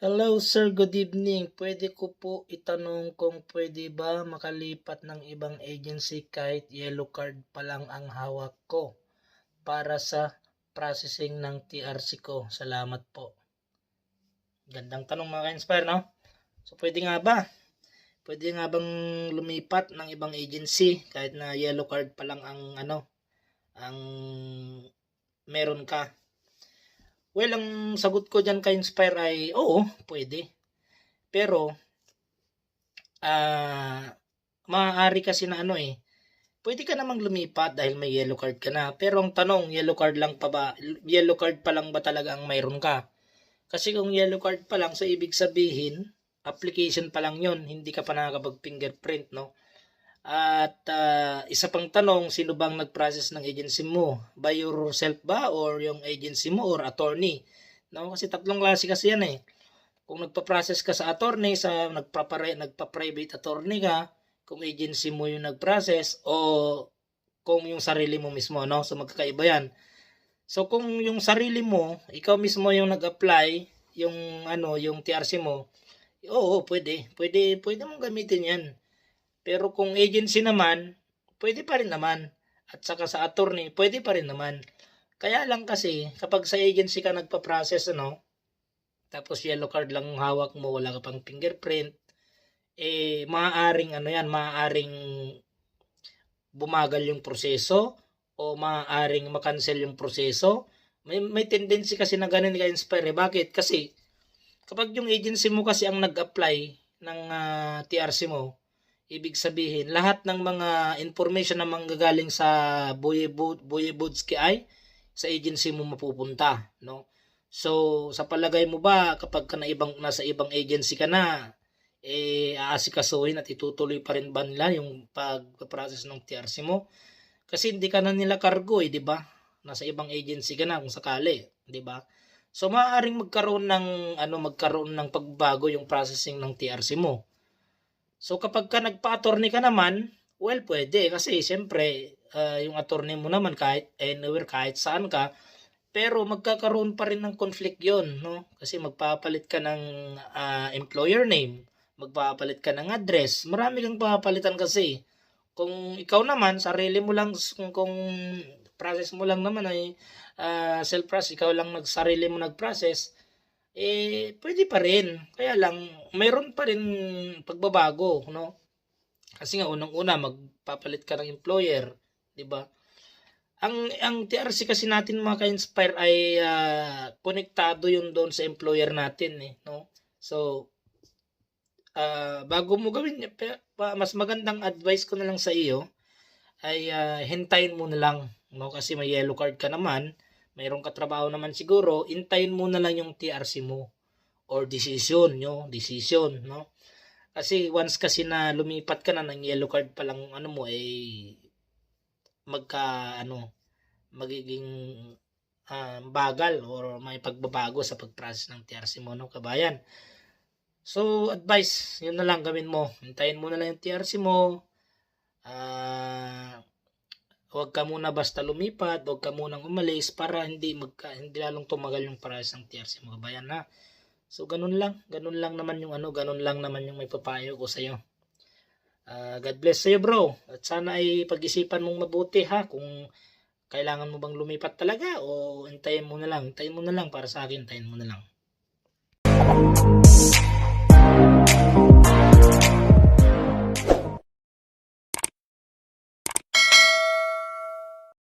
Hello sir, good evening. Pwede ko po itanong kung pwede ba makalipat ng ibang agency kahit yellow card pa lang ang hawak ko para sa processing ng TRC ko. Salamat po. Gandang tanong mga ka-inspire, no? So pwede nga ba? Pwede nga bang lumipat ng ibang agency kahit na yellow card pa lang ang ano, ang meron ka? Well, ang sagot ko dyan kay Inspire ay, oo, pwede. Pero, ah, maaari kasi na ano eh, pwede ka namang lumipat dahil may yellow card ka na. Pero ang tanong, yellow card lang pa ba, yellow card pa lang ba talaga ang mayroon ka? Kasi kung yellow card pa lang, so ibig sabihin, application pa lang yon hindi ka pa nakakapag-fingerprint, no? At ah, isa pang tanong, sino bang nag-process ng agency mo? By yourself ba or yung agency mo or attorney? No, kasi tatlong klase kasi yan eh. Kung nagpa-process ka sa attorney, sa nagpa-pri- nagpa-private attorney ka, kung agency mo yung nag-process o kung yung sarili mo mismo, no? So magkakaiba yan. So kung yung sarili mo, ikaw mismo yung nag-apply, yung ano, yung TRC mo, oo, pwede. Pwede, pwede mong gamitin yan. Pero kung agency naman, pwede pa rin naman. At saka sa attorney, pwede pa rin naman. Kaya lang kasi, kapag sa agency ka nagpa-process, ano, tapos yellow card lang ang hawak mo, wala ka pang fingerprint, eh, maaaring, ano yan, maaaring bumagal yung proseso, o maaaring makancel yung proseso. May, may tendency kasi na ganun ka-inspire. Bakit? Kasi, kapag yung agency mo kasi ang nag-apply ng ah, TRC mo, Ibig sabihin, lahat ng mga information na manggagaling sa Boyebudski ay sa agency mo mapupunta, no? So, sa palagay mo ba kapag ka na ibang nasa ibang agency ka na, eh aasikasuhin at itutuloy pa rin ba nila yung pag-process ng TRC mo? Kasi hindi ka na nila cargo eh, di ba? Nasa ibang agency ka na kung sakali, di ba? So, maaaring magkaroon ng ano magkaroon ng pagbago yung processing ng TRC mo. So kapag ka nagpa-attorney ka naman, well, pwede. Kasi siyempre, uh, yung attorney mo naman kahit anywhere, kahit saan ka, pero magkakaroon pa rin ng conflict yon no? Kasi magpapalit ka ng uh, employer name, magpapalit ka ng address, marami kang papalitan kasi. Kung ikaw naman, sarili mo lang, kung, kung process mo lang naman ay uh, self-process, ikaw lang nagsarili mo nag-process, eh, pwede pa rin. Kaya lang, mayroon pa rin pagbabago, no? Kasi nga, unang-una, magpapalit ka ng employer, di ba? Ang, ang TRC kasi natin mga ka-inspire ay uh, konektado yun doon sa employer natin, eh, no? So, uh, bago mo gawin, mas magandang advice ko na lang sa iyo, ay uh, hintayin mo na lang, no? Kasi may yellow card ka naman, mayroong katrabaho naman siguro, intayin mo na lang yung TRC mo or decision nyo, decision, no? Kasi once kasi na lumipat ka na ng yellow card pa lang ano mo eh magka ano magiging uh, bagal or may pagbabago sa pagprocess ng TRC mo no kabayan. So advice, yun na lang gawin mo. Hintayin mo na lang yung TRC mo. Uh, huwag ka muna basta lumipat, huwag ka munang umalis para hindi magka, hindi lalong tumagal yung price ng TRC mga bayan na. So ganun lang, ganun lang naman yung ano, ganun lang naman yung may papayo ko sa iyo. Uh, God bless sa iyo bro. At sana ay pag-isipan mong mabuti ha kung kailangan mo bang lumipat talaga o hintayin mo na lang, hintayin mo na lang para sa akin, hintayin mo na lang.